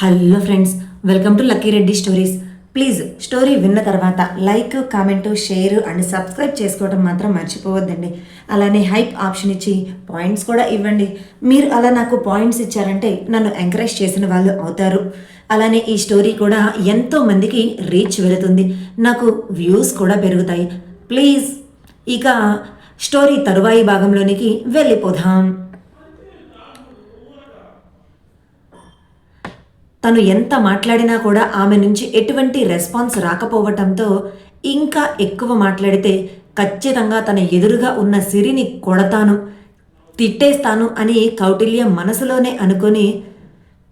Hello friends welcome to Lucky Reddy stories. Please story విన్న తర్వాత like comment share and subscribe చేసుకోవడం మాత్రం మర్చిపోవద్దండి. అలానే హైప్ ఆప్షన్ ఇచ్చి పాయింట్స్ కూడా ఇవ్వండి. మీరు అలా నాకు పాయింట్స్ ఇచ్చారంటే నన్ను ఎంకరేజ్ చేసిన వాళ్ళు అవుతారు. అలానే ఈ స్టోరీ కూడా ఎంతో మందికి రీచ్ వెళుతుంది. నాకు వ్యూస్ కూడా పెరుగుతాయి. ప్లీజ్ ఇక స్టోరీ తరువాయి భాగంలోనికి వెళ్ళిపోదాం. తను ఎంత మాట్లాడినా కూడా ఆమె నుంచి ఎటువంటి రెస్పాన్స్ రాకపోవటంతో ఇంకా ఎక్కువ మాట్లాడితే ఖచ్చితంగా తన ఎదురుగా ఉన్న సిరిని కొడతాను తిట్టేస్తాను అని కౌటిల్య మనసులోనే అనుకొని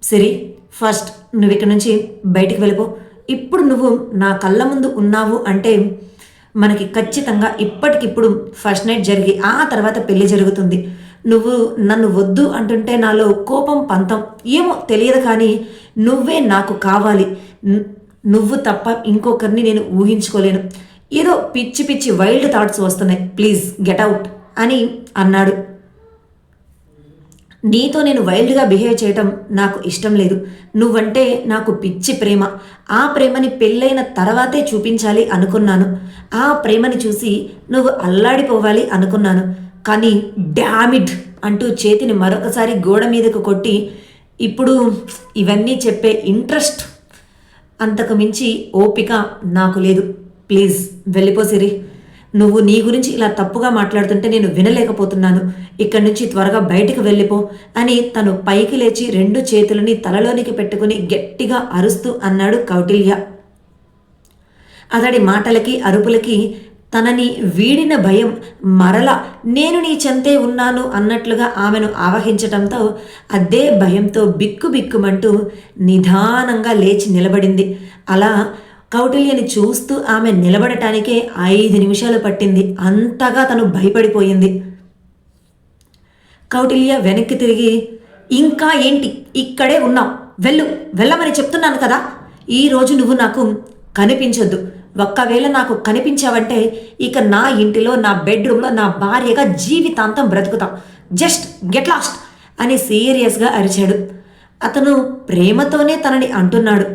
సిరి ఫస్ట్ నువ్వు ఇక్కడి నుంచి బయటికి వెళ్ళిపో. ఇప్పుడు నువ్వు నా కళ్ళ ముందు ఉన్నావు అంటే మనకి ఖచ్చితంగా ఇప్పటికిప్పుడు ఫస్ట్ నైట్ జరిగి ఆ తర్వాత పెళ్ళి జరుగుతుంది. నువ్వు నన్ను వద్దు అంటుంటే నాలో కోపం పంతం. ఏమో తెలియదు కానీ నువ్వే నాకు కావాలి. నువ్వు తప్ప ఇంకొకరిని నేను ఊహించుకోలేను. ఏదో పిచ్చి పిచ్చి వైల్డ్ థాట్స్ వస్తున్నాయి. ప్లీజ్ గెట్ అవుట్ అని అన్నాడు. నీతో నేను వైల్డ్గా బిహేవ్ చేయటం నాకు ఇష్టం లేదు. నువ్వంటే నాకు పిచ్చి ప్రేమ. ఆ ప్రేమని పెళ్ళైన తర్వాతే చూపించాలి అనుకున్నాను. ఆ ప్రేమని చూసి నువ్వు అల్లాడిపోవాలి అనుకున్నాను. కానీ డామిడ్ అంటూ చేతిని మరొకసారి గోడ మీదకు కొట్టి ఇప్పుడు ఇవన్నీ చెప్పే ఇంట్రెస్ట్ అంతకు మించి ఓపిక నాకు లేదు. ప్లీజ్ వెళ్ళిపో సిరి. నువ్వు నీ గురించి ఇలా తప్పుగా మాట్లాడుతుంటే నేను వినలేకపోతున్నాను. ఇక్కడి నుంచి త్వరగా బయటికి వెళ్ళిపో అని తను పైకి లేచి రెండు చేతులని తలలోనికి పెట్టుకుని గట్టిగా అరుస్తూ అన్నాడు కౌటిల్య. అతడి మాటలకి అరుపులకి తనని వీడిన భయం మరల నేను నీ చెంతే ఉన్నాను అన్నట్లుగా ఆమెను ఆవహించటంతో అదే భయంతో బిక్కు బిక్కుమంటూ నిదానంగా లేచి నిలబడింది. అలా కౌటిల్యని చూస్తూ ఆమె నిలబడటానికే ఐదు నిమిషాలు పట్టింది. అంతగా తను భయపడిపోయింది. కౌటిల్య వెనక్కి తిరిగి ఇంకా ఏంటి? ఇక్కడే ఉన్నావు వెళ్ళు. వెళ్ళమని చెప్తున్నాను కదా. ఈరోజు నువ్వు నాకు కనిపించొద్దు. ఒక్కవేళ నాకు కనిపించావంటే ఇక నా ఇంటిలో నా బెడ్రూమ్లో నా భార్యగా జీవితాంతం బ్రతుకుతాం. జస్ట్ గెట్ లాస్ట్ అని సీరియస్గా అరిచాడు. అతను ప్రేమతోనే తనని అంటున్నాడు.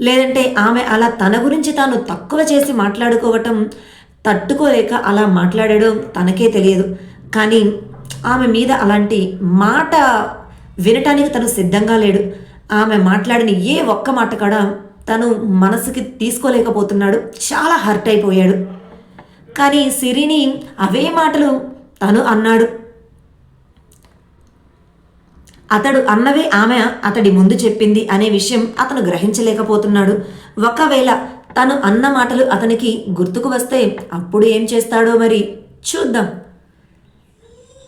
లేదంటే ఆమె అలా తన గురించి తాను తక్కువ చేసి మాట్లాడుకోవటం తట్టుకోలేక అలా మాట్లాడడం తనకే తెలియదు. కానీ ఆమె మీద అలాంటి మాట వినటానికి తను సిద్ధంగా లేడు. ఆమె మాట్లాడిన ఏ ఒక్క మాట కూడా తను మనసుకి తీసుకోలేకపోతున్నాడు. చాలా హర్ట్ అయిపోయాడు. కానీ సిరిని అవే మాటలు తను అన్నాడు. అతడు అన్నవే ఆమె అతడి ముందు చెప్పింది అనే విషయం అతను గ్రహించలేకపోతున్నాడు. ఒకవేళ తను అన్న మాటలు అతనికి గుర్తుకు వస్తే అప్పుడు ఏం చేస్తాడో మరి చూద్దాం.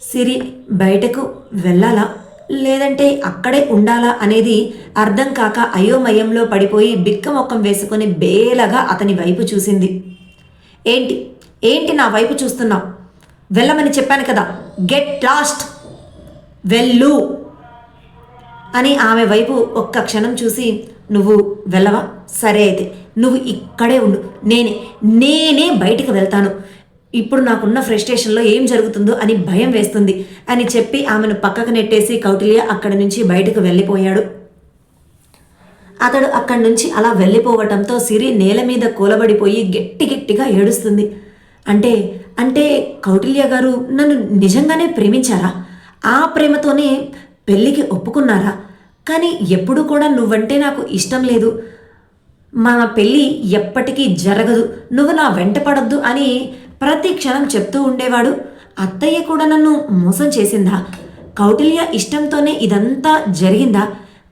సిరి బయటకు వెళ్ళాలా? లేదంటే అక్కడే ఉండాలా అనేది అర్థం కాక అయోమయంలో పడిపోయి బిక్కమొక్కం వేసుకుని బేలగా అతని వైపు చూసింది. ఏంటి? ఏంటి నా వైపు చూస్తున్నావు? వెళ్ళమని చెప్పాను కదా. Get lost. వెళ్ళు. అని ఆమె వైపు ఒక్క క్షణం చూసి నువ్వు వెళ్ళవా? సరే అయితే నువ్వు ఇక్కడే ఉండు. నేనే నేనే బయటికి వెళ్తాను. ఇప్పుడు నాకున్న ఫ్రస్ట్రేషన్లో ఏం జరుగుతుందో అని భయం వేస్తుంది అని చెప్పి ఆమెను పక్కకు నెట్టేసి కౌటిల్య అక్కడి నుంచి బయటకు వెళ్ళిపోయాడు. అతడు అక్కడి నుంచి అలా వెళ్ళిపోవటంతో సిరి నేల మీద కూలబడిపోయి గట్టి గట్టిగా ఏడుస్తుంది. అంటే అంటే కౌటిల్య గారు నన్ను నిజంగానే ప్రేమించారా? ఆ ప్రేమతోనే పెళ్ళికి ఒప్పుకున్నారా? కానీ ఎప్పుడు కూడా నువ్వంటే నాకు ఇష్టం లేదు. మా పెళ్ళి ఎప్పటికీ జరగదు. నువ్వు నా వెంట పడద్దు అని ప్రతి క్షణం చెప్తూ ఉండేవాడు అత్తయ్య కూడా నన్ను మోసం చేసిందా? కౌటిల్య ఇష్టంతోనే ఇదంతా జరిగిందా?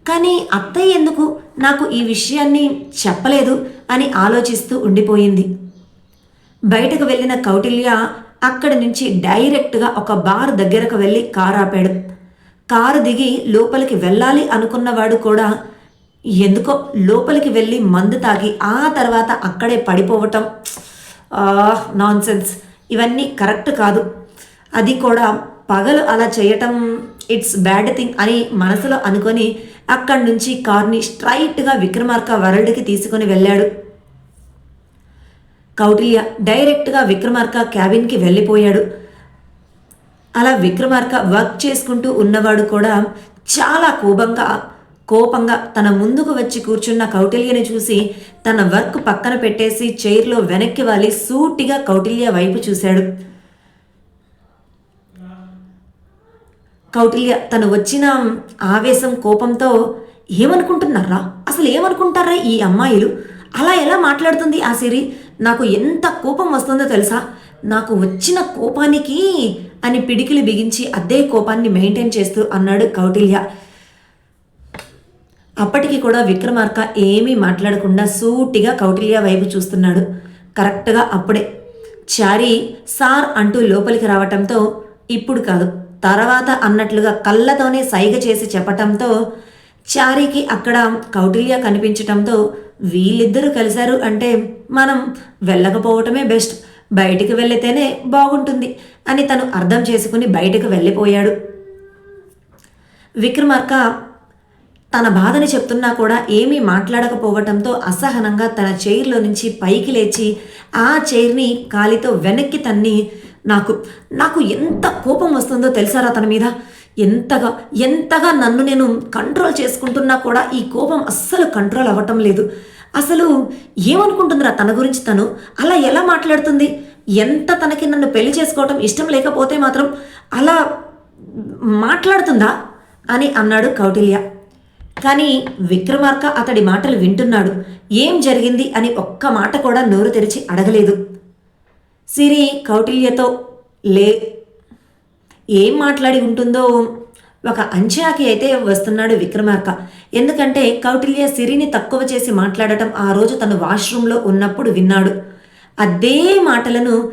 కానీ అత్తయ్య ఎందుకు నాకు ఈ విషయాన్ని చెప్పలేదు అని ఆలోచిస్తూ ఉండిపోయింది. బయటకు వెళ్ళిన కౌటిల్య అక్కడి నుంచి డైరెక్ట్గా ఒక బార్ దగ్గరకు వెళ్ళి కారు ఆపాడు. కారు దిగి లోపలికి వెళ్ళాలి అనుకున్నవాడు కూడా ఎందుకో లోపలికి వెళ్ళి మందు తాగి ఆ తర్వాత అక్కడే పడిపోవటం నాన్ సెన్స్ ఇవన్నీ కరెక్ట్ కాదు. అది కూడా పగలు అలా చేయటం ఇట్స్ బ్యాడ్ థింగ్ అని మనసులో అనుకొని అక్కడి నుంచి కార్ని స్ట్రైట్గా విక్రమార్క వరల్డ్కి తీసుకొని వెళ్ళాడు. కౌటిల్య డైరెక్ట్గా విక్రమార్క క్యాబిన్కి వెళ్ళిపోయాడు. అలా విక్రమార్క వర్క్ చేసుకుంటూ ఉన్నవాడు కూడా చాలా కోపంగా కోపంగా తన ముందుకు వచ్చి కూర్చున్న కౌటిల్యని చూసి తన వర్క్ పక్కన పెట్టేసి చైర్లో వెనక్కి వాలి సూటిగా కౌటిల్య వైపు చూశాడు. కౌటిల్య తను వచ్చిన ఆవేశం కోపంతో ఏమనుకుంటున్నారా? అసలు ఏమనుకుంటారా ఈ అమ్మాయిలు? అలా ఎలా మాట్లాడుతుంది ఆ సిరి? నాకు ఎంత కోపం వస్తుందో తెలుసా? నాకు వచ్చిన కోపానికి అని పిడికిలు బిగించి అదే కోపాన్ని మెయింటైన్ చేస్తూ అన్నాడు కౌటిల్య. అప్పటికి కూడా విక్రమార్క ఏమీ మాట్లాడకుండా సూటిగా కౌటిల్య వైపు చూస్తున్నాడు. కరెక్ట్గా అప్పుడే. చారి సార్ అంటూ లోపలికి రావటంతో ఇప్పుడు కాదు. తర్వాత అన్నట్లుగా కళ్ళతోనే సైగ చేసి చెప్పటంతో చారీకి అక్కడ కౌటిల్య కనిపించటంతో వీళ్ళిద్దరూ కలిశారు అంటే మనం వెళ్ళకపోవటమే బెస్ట్. బయటికి వెళ్ళితేనే బాగుంటుంది అని తను అర్థం చేసుకుని బయటకు వెళ్ళిపోయాడు. విక్రమార్క తన బాధని చెప్తున్నా కూడా ఏమీ మాట్లాడకపోవటంతో అసహనంగా తన చైర్లో నుంచి పైకి లేచి ఆ చైర్ని కాలితో వెనక్కి తన్ని. నాకు నాకు ఎంత కోపం వస్తుందో తెలుసారా తన మీద? ఎంతగా ఎంతగా నన్ను నేను కంట్రోల్ చేసుకుంటున్నా కూడా ఈ కోపం అస్సలు కంట్రోల్ అవ్వటం లేదు. అసలు ఏమనుకుంటుందిరా తన గురించి తను? అలా ఎలా మాట్లాడుతుంది? ఎంత తనకి నన్ను పెళ్ళి చేసుకోవటం ఇష్టం లేకపోతే మాత్రం అలా మాట్లాడుతుందా? అని అన్నాడు కౌటిల్య. కానీ విక్రమార్క అతడి మాటలు వింటున్నాడు. ఏం జరిగింది అని ఒక్క మాట కూడా నోరు తెరిచి అడగలేదు. సిరి కౌటిల్యతో లే ఏం మాట్లాడి ఉంటుందో? ఒక అంచనాకి అయితే వస్తున్నాడు విక్రమార్క. ఎందుకంటే కౌటిల్య సిరిని తక్కువ చేసి మాట్లాడటం ఆ రోజు తను వాష్రూంలో ఉన్నప్పుడు విన్నాడు. అదే మాటలను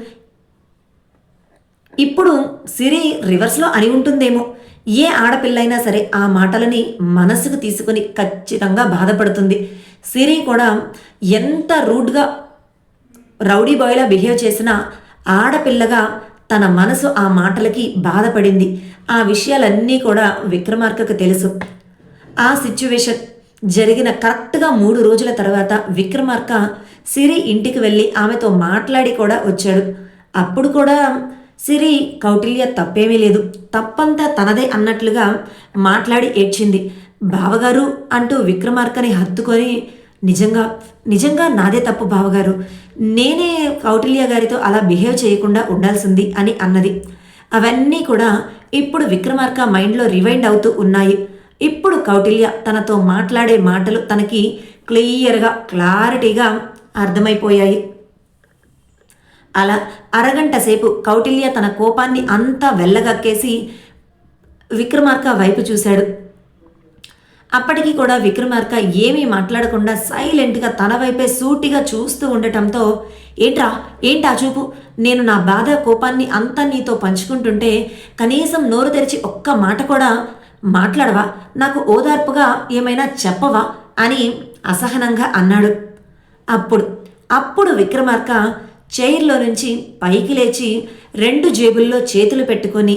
ఇప్పుడు సిరి రివర్స్లో అని ఉంటుందేమో? ఏ ఆడపిల్లైనా సరే ఆ మాటలని మనసుకు తీసుకుని ఖచ్చితంగా బాధపడుతుంది. సిరి కూడా ఎంత రూడ్గా రౌడీ బాయ్లా బిహేవ్ చేసినా ఆడపిల్లగా తన మనసు ఆ మాటలకి బాధపడింది. ఆ విషయాలన్నీ కూడా విక్రమార్కకు తెలుసు. ఆ సిచ్యువేషన్ జరిగిన కరెక్ట్గా మూడు రోజుల తర్వాత విక్రమార్క సిరి ఇంటికి వెళ్ళి ఆమెతో మాట్లాడి కూడా వచ్చాడు. అప్పుడు కూడా సిరి కౌటిల్య తప్పేమీ లేదు. తప్పంతా తనదే అన్నట్లుగా మాట్లాడి ఏడ్చింది. బావగారు అంటూ విక్రమార్కని హత్తుకొని నిజంగా నిజంగా నాదే తప్పు బావగారు. నేనే కౌటిల్య గారితో అలా బిహేవ్ చేయకుండా ఉండాల్సింది అని అన్నది. అవన్నీ కూడా ఇప్పుడు విక్రమార్క మైండ్లో రివైండ్ అవుతూ ఉన్నాయి. ఇప్పుడు కౌటిల్య తనతో మాట్లాడే మాటలు తనకి క్లియర్గా క్లారిటీగా అర్థమైపోయాయి. అలా అరగంట సేపు కౌటిల్య తన కోపాన్ని అంతా వెళ్ళగక్కేసి విక్రమార్క వైపు చూశాడు. అప్పటికి కూడా విక్రమార్క ఏమీ మాట్లాడకుండా సైలెంట్గా తన వైపే సూటిగా చూస్తూ ఉండటంతో ఏంట్రా? ఏంటా చూపు? నేను నా బాధ కోపాన్ని అంతా నీతో పంచుకుంటుంటే కనీసం నోరు తెరిచి ఒక్క మాట కూడా మాట్లాడవా? నాకు ఓదార్పుగా ఏమైనా చెప్పవా? అని అసహనంగా అన్నాడు. అప్పుడు అప్పుడు విక్రమార్క చైర్లో నుంచి పైకి లేచి రెండు జేబుల్లో చేతులు పెట్టుకొని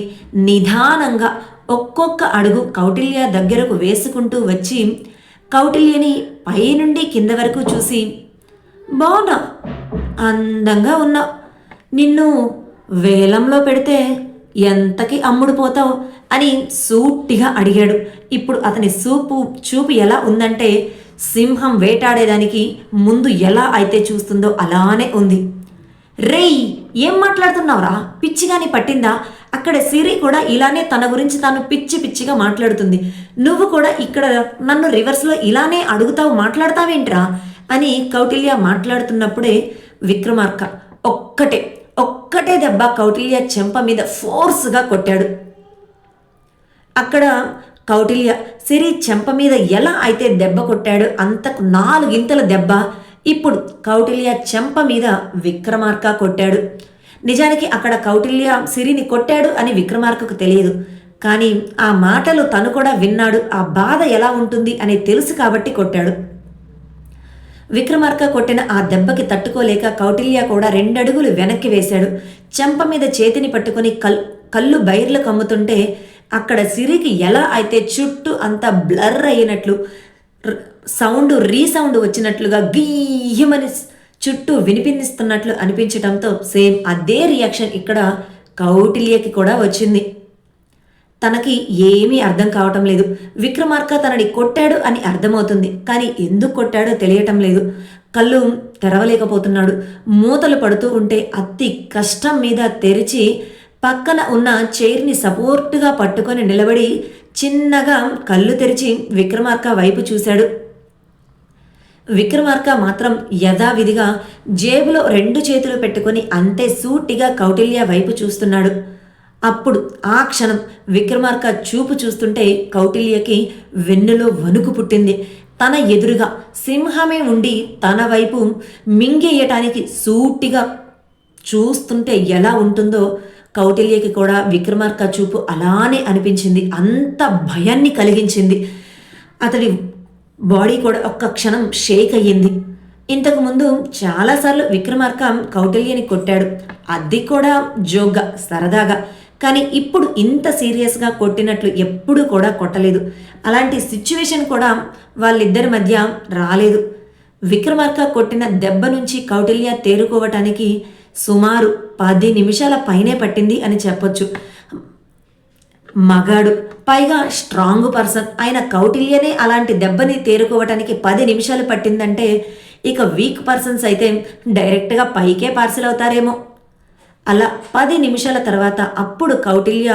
నిదానంగా ఒక్కొక్క అడుగు కౌటిల్య దగ్గరకు వేసుకుంటూ వచ్చి కౌటిల్యని పైనుండి కింద వరకు చూసి బావునా అందంగా ఉన్నా. నిన్ను వేలంలో పెడితే ఎంతకి అమ్ముడుపోతావు అని సూటిగా అడిగాడు. ఇప్పుడు అతని సూపు చూపు ఎలా ఉందంటే సింహం వేటాడేదానికి ముందు ఎలా అయితే చూస్తుందో అలానే ఉంది. రేయ్ ఏం మాట్లాడుతున్నావురా? పిచ్చిగాని పట్టిందా? అక్కడ సిరి కూడా ఇలానే తన గురించి తాను పిచ్చి పిచ్చిగా మాట్లాడుతుంది. నువ్వు కూడా ఇక్కడ నన్ను రివర్స్లో ఇలానే అడుగుతావు మాట్లాడతావేంట్రా? అని కౌటిల్య మాట్లాడుతున్నప్పుడే విక్రమార్క ఒక్కటే ఒక్కటే దెబ్బ కౌటిల్య చెంప మీద ఫోర్స్గా కొట్టాడు. అక్కడ కౌటిల్య సిరి చెంప మీద ఎలా అయితే దెబ్బ కొట్టాడో అంతకు నాలుగింతల దెబ్బ ఇప్పుడు కౌటిల్య చెంప మీద విక్రమార్క కొట్టాడు. నిజానికి అక్కడ కౌటిల్య సిరిని కొట్టాడు అని విక్రమార్కకు తెలియదు. కానీ ఆ మాటలు తను కూడా విన్నాడు. ఆ బాధ ఎలా ఉంటుంది అని తెలుసు కాబట్టి కొట్టాడు. విక్రమార్క కొట్టిన ఆ దెబ్బకి తట్టుకోలేక కౌటిల్య కూడా రెండడుగులు వెనక్కి వేశాడు. చెంప మీద చేతిని పట్టుకొని కల్ కళ్ళు బైర్లు కమ్ముతుంటే అక్కడ సిరికి ఎలా అయితే చుట్టూ అంతా బ్లర్ అయినట్లు సౌండ్ రీసౌండ్ వచ్చినట్లుగా గీయమని చుట్టూ వినిపిస్తున్నట్లు అనిపించటంతో సేమ్ అదే రియాక్షన్ ఇక్కడ కౌటిల్యకి కూడా వచ్చింది. తనకి ఏమీ అర్థం కావటం లేదు. విక్రమార్క తనని కొట్టాడు అని అర్థమవుతుంది. కానీ ఎందుకు కొట్టాడో తెలియటం లేదు. కళ్ళు తెరవలేకపోతున్నాడు. మూతలు పడుతూ ఉంటే అతి కష్టం మీద తెరిచి పక్కన ఉన్న చైర్ని సపోర్టుగా పట్టుకొని నిలబడి చిన్నగా కళ్ళు తెరిచి విక్రమార్క వైపు చూశాడు. విక్రమార్క మాత్రం యథావిధిగా జేబులో రెండు చేతులు పెట్టుకొని అంతే సూటిగా కౌటిల్య వైపు చూస్తున్నాడు. అప్పుడు ఆ క్షణం విక్రమార్క చూపు చూస్తుంటే కౌటిల్యకి వెన్నులో వణుకు పుట్టింది. తన ఎదురుగా సింహమే ఉండి తన వైపు మింగేయటానికి సూటిగా చూస్తుంటే ఎలా ఉంటుందో కౌటిల్యకి కూడా విక్రమార్క చూపు అలానే అనిపించింది. అంత భయాన్ని కలిగించింది. అతడి బాడీ కూడా ఒక్క క్షణం షేక్ అయ్యింది. ఇంతకుముందు చాలాసార్లు విక్రమార్క కౌటిల్యని కొట్టాడు. అది కూడా జోగ్గా సరదాగా. కానీ ఇప్పుడు ఇంత సీరియస్గా కొట్టినట్లు ఎప్పుడూ కూడా కొట్టలేదు. అలాంటి సిచ్యువేషన్ కూడా వాళ్ళిద్దరి మధ్య రాలేదు. విక్రమార్క కొట్టిన దెబ్బ నుంచి కౌటిల్య తేరుకోవటానికి సుమారు పది నిమిషాల పైనే పట్టింది అని చెప్పొచ్చు. మగాడు. పైగా స్ట్రాంగ్ పర్సన్ ఆయన కౌటిల్యనే అలాంటి దెబ్బని తేరుకోవటానికి పది నిమిషాలు పట్టిందంటే ఇక వీక్ పర్సన్స్ అయితే డైరెక్ట్గా పైకే పార్సిల్ అవుతారేమో. అలా పది నిమిషాల తర్వాత అప్పుడు కౌటిల్య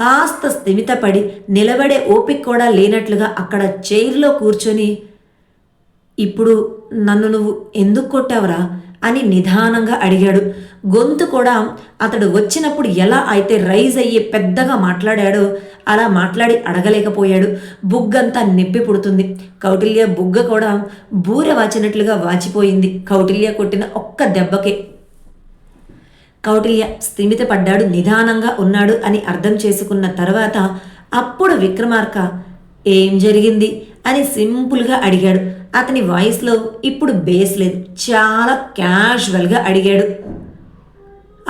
కాస్త స్థిమితపడి నిలబడే ఓపిక కూడా లేనట్లుగా అక్కడ చైర్లో కూర్చొని ఇప్పుడు నన్ను నువ్వు ఎందుకు కొట్టావురా? అని నిదానంగా అడిగాడు. గొంతు కూడా అతడు వచ్చినప్పుడు ఎలా అయితే రైజ్ అయ్యి పెద్దగా మాట్లాడాడో అలా మాట్లాడి అడగలేకపోయాడు. బుగ్గంతా నొప్పి పుడుతుంది. కౌటిల్య బుగ్గ కూడా బూరె వాచినట్లుగా వాచిపోయింది. కౌటిల్య కొట్టిన ఒక్క దెబ్బకే. కౌటిల్య స్థిమితపడ్డాడు నిదానంగా ఉన్నాడు అని అర్థం చేసుకున్న తర్వాత అప్పుడు విక్రమార్క ఏం జరిగింది? అని సింపుల్గా అడిగాడు. అతని వాయిస్లో ఇప్పుడు బేస్ లేదు. చాలా క్యాషువల్గా అడిగాడు.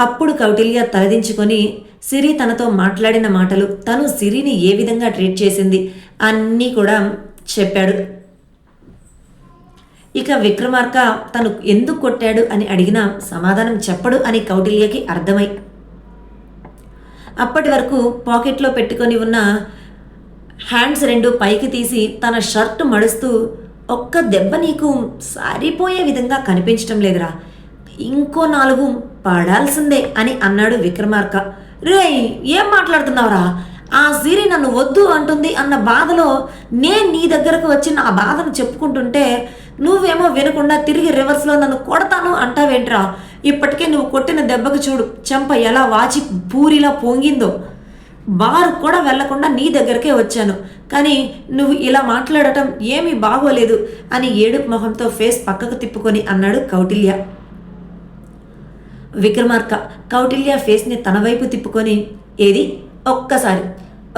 అప్పుడు కౌటిల్య తలదించుకొని సిరి తనతో మాట్లాడిన మాటలు తను సిరిని ఏ విధంగా ట్రీట్ చేసింది అన్నీ కూడా చెప్పాడు. ఇక విక్రమార్క తను ఎందుకు కొట్టాడు అని అడిగినా సమాధానం చెప్పడు అని కౌటిల్యకి అర్థమై. అప్పటి వరకు పాకెట్లో పెట్టుకొని ఉన్న హ్యాండ్స్ రెండు పైకి తీసి తన షర్ట్ మడుస్తూ ఒక్క దెబ్బ నీకు సారిపోయే విధంగా కనిపించటం లేదురా. ఇంకో నాలుగు పడాల్సిందే అని అన్నాడు విక్రమార్క. రేయ్ ఏం మాట్లాడుతున్నావురా? ఆ సిరి నన్ను వద్దు అంటుంది అన్న బాధలో నేను నీ దగ్గరకు వచ్చి నా బాధను చెప్పుకుంటుంటే నువ్వేమో వినకుండా తిరిగి రివర్స్లో నన్ను కొడతాను అంటావేంట్రా? ఇప్పటికే నువ్వు కొట్టిన దెబ్బకు చూడు చెంప ఎలా వాచి పూరిలా పొంగిందో. వారు కూడా వెళ్ళకుండా నీ దగ్గరకే వచ్చాను. కానీ నువ్వు ఇలా మాట్లాడటం ఏమీ బాగోలేదు అని ఏడుపు మొహంతో ఫేస్ పక్కకు తిప్పుకొని అన్నాడు కౌటిల్య. విక్రమార్క కౌటిల్య ఫేస్ని తన వైపు తిప్పుకొని ఏది? ఒక్కసారి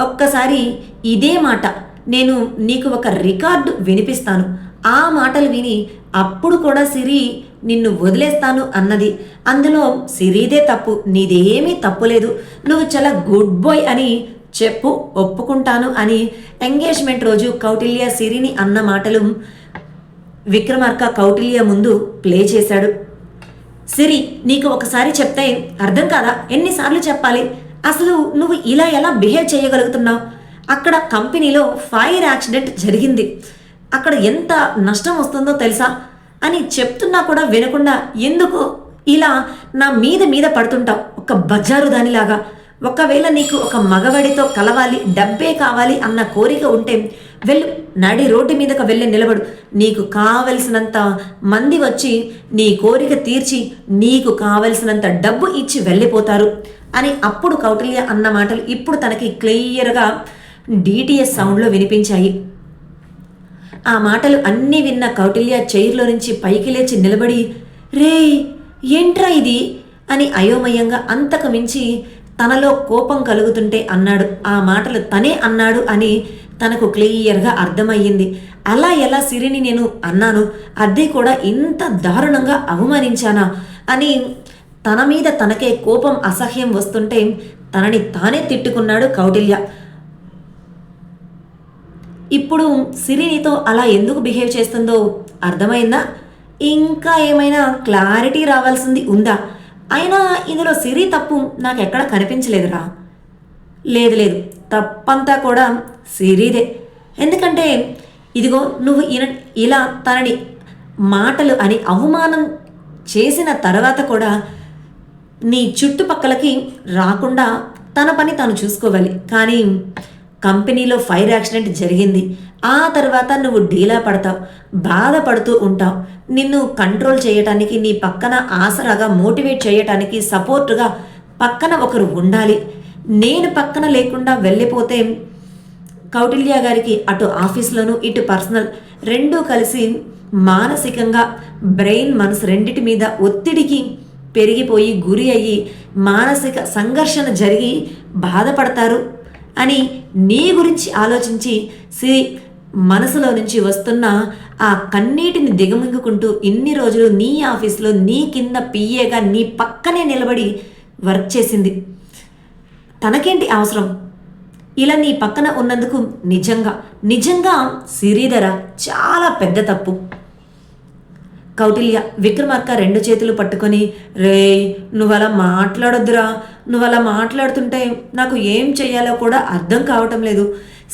ఒక్కసారి ఇదే మాట. నేను నీకు ఒక రికార్డు వినిపిస్తాను. ఆ మాటలు విని అప్పుడు కూడా సిరి నిన్ను వదిలేస్తాను అన్నది. అందులో సిరీదే తప్పు నీదేమీ తప్పులేదు నువ్వు చాలా గుడ్ బాయ్ అని చెప్పు ఒప్పుకుంటాను అని ఎంగేజ్మెంట్ రోజు కౌటిల్య సిరిని అన్న మాటలు విక్రమార్క కౌటిల్య ముందు ప్లే చేశాడు. సిరి నీకు ఒకసారి చెప్తే అర్థం కాదా? ఎన్నిసార్లు చెప్పాలి? అసలు నువ్వు ఇలా ఎలా బిహేవ్ చేయగలుగుతున్నావు? అక్కడ కంపెనీలో ఫైర్ యాక్సిడెంట్ జరిగింది. అక్కడ ఎంత నష్టం వస్తుందో తెలుసా? అని చెప్తున్నా కూడా వినకుండా ఎందుకు? ఇలా నా మీద మీద పడుతుంటావు. ఒక బజారు దానిలాగా. ఒకవేళ నీకు ఒక మగవాడితో కలవాలి డబ్బే కావాలి అన్న కోరిక ఉంటే వెళ్ళు నడి రోడ్డు మీదకు వెళ్ళి నిలబడు. నీకు కావలసినంత మంది వచ్చి నీ కోరిక తీర్చి నీకు కావలసినంత డబ్బు ఇచ్చి వెళ్ళిపోతారు అని అప్పుడు కౌటిల్య అన్న మాటలు ఇప్పుడు తనకి క్లియర్గా డిటిఎస్ సౌండ్లో వినిపించాయి. ఆ మాటలు అన్నీ విన్న కౌటిల్య చైర్లో నుంచి పైకి లేచి నిలబడి రే ఏంట్రా ఇది? అని అయోమయంగా అంతకు మించి తనలో కోపం కలుగుతుంటే అన్నాడు. ఆ మాటలు తనే అన్నాడు అని తనకు క్లియర్గా అర్థమయ్యింది. అలా ఎలా సిరిని నేను అన్నాను? అద్దె కూడా ఇంత దారుణంగా అవమానించానా? అని తన మీద తనకే కోపం అసహ్యం వస్తుంటే తనని తానే తిట్టుకున్నాడు కౌటిల్య. ఇప్పుడు సిరినితో అలా ఎందుకు బిహేవ్ చేస్తుందో అర్థమైందా? ఇంకా ఏమైనా క్లారిటీ రావాల్సింది ఉందా? అయినా ఇందులో సిరి తప్పు నాకు ఎక్కడ కనిపించలేదురా. లేదు లేదు. తప్పంతా కూడా సిరిదే. ఎందుకంటే ఇదిగో నువ్వు ఇలా తనని మాటలు అని అవమానం చేసిన తర్వాత కూడా నీ చుట్టుపక్కలకి రాకుండా తన పని తను చూసుకోవాలి. కానీ కంపెనీలో ఫైర్ యాక్సిడెంట్ జరిగింది. ఆ తర్వాత నువ్వు డీలా పడతావు. బాధపడుతూ ఉంటావు. నిన్ను కంట్రోల్ చేయటానికి నీ పక్కన ఆసరాగా మోటివేట్ చేయటానికి సపోర్టుగా పక్కన ఒకరు ఉండాలి. నేను పక్కన లేకుండా వెళ్ళిపోతే కౌటిల్య గారికి అటు ఆఫీస్లోను ఇటు పర్సనల్ రెండూ కలిసి మానసికంగా బ్రెయిన్ మనసు రెండిటి మీద ఒత్తిడికి పెరిగిపోయి గురి అయ్యి మానసిక సంఘర్షణ జరిగి బాధపడతారు. అని నీ గురించి ఆలోచించి శ్రీ మనసులో నుంచి వస్తున్న ఆ కన్నీటిని దిగమింగుకుంటూ ఇన్ని రోజులు నీ ఆఫీస్లో నీ కింద పిఏగా నీ పక్కనే నిలబడి వర్క్ చేసింది. తనకేంటి అవసరం? ఇలా నీ పక్కన ఉన్నందుకు నిజంగా నిజంగా సిరీధర చాలా పెద్ద తప్పు. కౌటిల్య విక్రమార్క రెండు చేతులు పట్టుకొని రే నువ్వు అలా మాట్లాడొద్దురా. నువ్వు అలా మాట్లాడుతుంటే నాకు ఏం చెయ్యాలో కూడా అర్థం కావటం లేదు.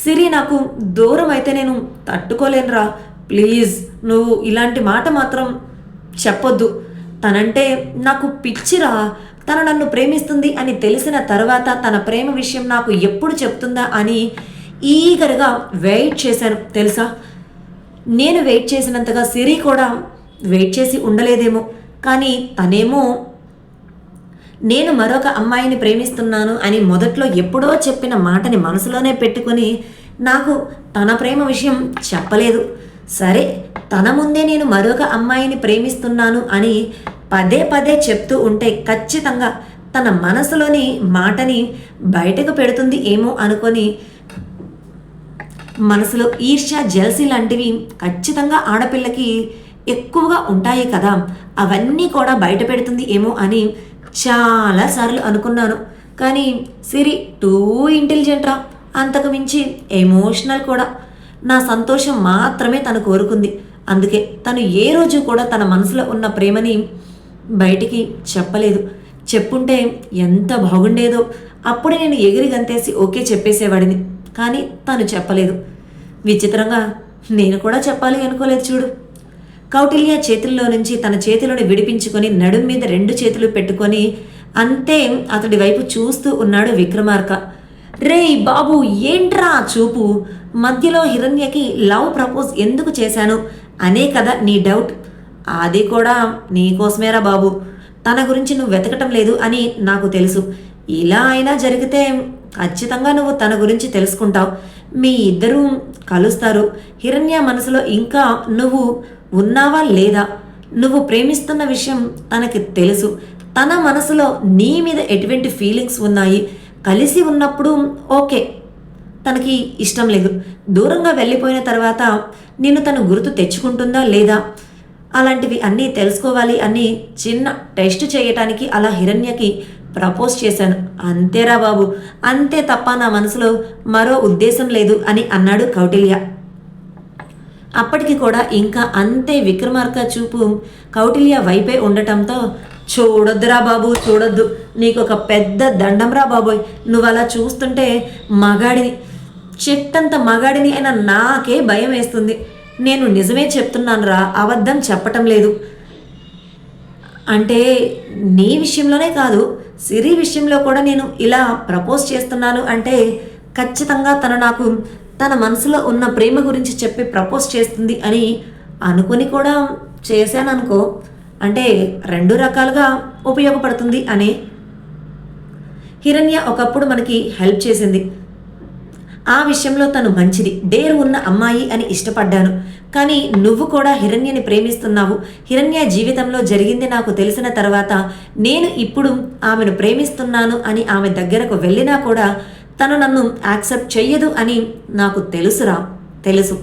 సిరి నాకు దూరం అయితే నేను తట్టుకోలేనురా. ప్లీజ్ నువ్వు ఇలాంటి మాట మాత్రం చెప్పొద్దు. తనంటే నాకు పిచ్చిరా. తను నన్ను ప్రేమిస్తుంది అని తెలిసిన తర్వాత తన ప్రేమ విషయం నాకు ఎప్పుడు చెప్తుందా అని ఈగరగా వెయిట్ చేశాను తెలుసా? నేను వెయిట్ చేసినంతగా సిరి కూడా వెయిట్ చేసి ఉండలేదేమో. కానీ తనేమో నేను మరొక అమ్మాయిని ప్రేమిస్తున్నాను అని మొదట్లో ఎప్పుడో చెప్పిన మాటని మనసులోనే పెట్టుకొని నాకు తన ప్రేమ విషయం చెప్పలేదు. సరే తన ముందే నేను మరొక అమ్మాయిని ప్రేమిస్తున్నాను అని పదే పదే చెప్తూ ఉంటే ఖచ్చితంగా తన మనసులోని మాటని బయటకు పెడుతుంది ఏమో అనుకొని మనసులో ఈర్ష్య జెల్సీ లాంటివి ఖచ్చితంగా ఆడపిల్లకి ఎక్కువగా ఉంటాయి కదా. అవన్నీ కూడా బయట పెడుతుంది ఏమో అని చాలాసార్లు అనుకున్నాను. కానీ సిరి టూ ఇంటెలిజెంట్ రా. అంతకు మించి ఎమోషనల్ కూడా. నా సంతోషం మాత్రమే తను కోరుకుంది. అందుకే తను ఏ రోజు కూడా తన మనసులో ఉన్న ప్రేమని బయటికి చెప్పలేదు. చెప్పుంటే ఎంత బాగుండేదో. అప్పుడే నేను ఎగిరి గంతేసి ఓకే చెప్పేసేవాడిని. కానీ తను చెప్పలేదు. విచిత్రంగా నేను కూడా చెప్పాలి అనుకోలేదు చూడు. కౌటిల్య చేతుల్లో నుంచి తన చేతులను విడిపించుకొని నడుం మీద రెండు చేతులు పెట్టుకొని అంతే అతడి వైపు చూస్తూ ఉన్నాడు విక్రమార్క. రేయ్ బాబు ఏంట్రా చూపు? మధ్యలో హిరణ్యకి లవ్ ప్రపోజ్ ఎందుకు చేశాను? అనే కదా నీ డౌట్. అది కూడా నీకోసమేరా బాబు. తన గురించి నువ్వు వెతకటం లేదు అని నాకు తెలుసు. ఇలా అయినా జరిగితే ఖచ్చితంగా నువ్వు తన గురించి తెలుసుకుంటావు. మీ ఇద్దరూ కలుస్తారు. హిరణ్య మనసులో ఇంకా నువ్వు ఉన్నావా లేదా? నువ్వు ప్రేమిస్తున్న విషయం తనకి తెలుసు. తన మనసులో నీ మీద ఎటువంటి ఫీలింగ్స్ ఉన్నాయి? కలిసి ఉన్నప్పుడు ఓకే. తనకి ఇష్టం లేదు. దూరంగా వెళ్ళిపోయిన తర్వాత నిన్ను తను గుర్తు తెచ్చుకుంటుందా లేదా? అలాంటివి అన్నీ తెలుసుకోవాలి అని చిన్న టెస్ట్ చేయటానికి అలా హిరణ్యకి ప్రపోజ్ చేశాను. అంతేరా బాబు. అంతే తప్ప నా మనసులో మరో ఉద్దేశం లేదు అని అన్నాడు కౌటిల్య. అప్పటికి కూడా ఇంకా అంతే విక్రమార్క చూపు కౌటిల్య వైపే ఉండటంతో చూడొద్దురా బాబు చూడొద్దు. నీకు ఒక పెద్ద దండంరా బాబోయ్. నువ్వు అలా చూస్తుంటే మగాడిని చెట్టంత మగాడిని అయినా నాకే భయం వేస్తుంది. నేను నిజమే చెప్తున్నానురా అబద్ధం చెప్పటం లేదు. అంటే నీ విషయంలోనే కాదు. సిరి విషయంలో కూడా నేను ఇలా ప్రపోజ్ చేస్తున్నాను అంటే ఖచ్చితంగా తను నాకు తన మనసులో ఉన్న ప్రేమ గురించి చెప్పి ప్రపోజ్ చేస్తుంది అని అనుకుని కూడా చేశాను అనుకో అంటే రెండు రకాలుగా ఉపయోగపడుతుంది అని హిరణ్య ఒకప్పుడు మనకి హెల్ప్ చేసింది. ఆ విషయంలో తను మంచిది. డేర్ ఉన్న అమ్మాయి అని ఇష్టపడ్డాను. కానీ నువ్వు కూడా హిరణ్యని ప్రేమిస్తున్నావు. హిరణ్య జీవితంలో జరిగింది నాకు తెలిసిన తర్వాత నేను ఇప్పుడు ఆమెను ప్రేమిస్తున్నాను అని ఆమె దగ్గరకు వెళ్ళినా కూడా తను నన్ను యాక్సెప్ట్ చెయ్యదు అని నాకు తెలుసురా. తెలుసు.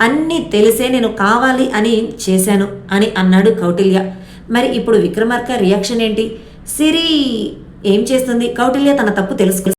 అన్నీ తెలిసే నేను కావాలి అని చేశాను అని అన్నాడు కౌటిల్య. మరి ఇప్పుడు విక్రమార్క రియాక్షన్ ఏంటి? సిరి ఏం చేస్తుంది? కౌటిల్య తన తప్పు తెలుసుకు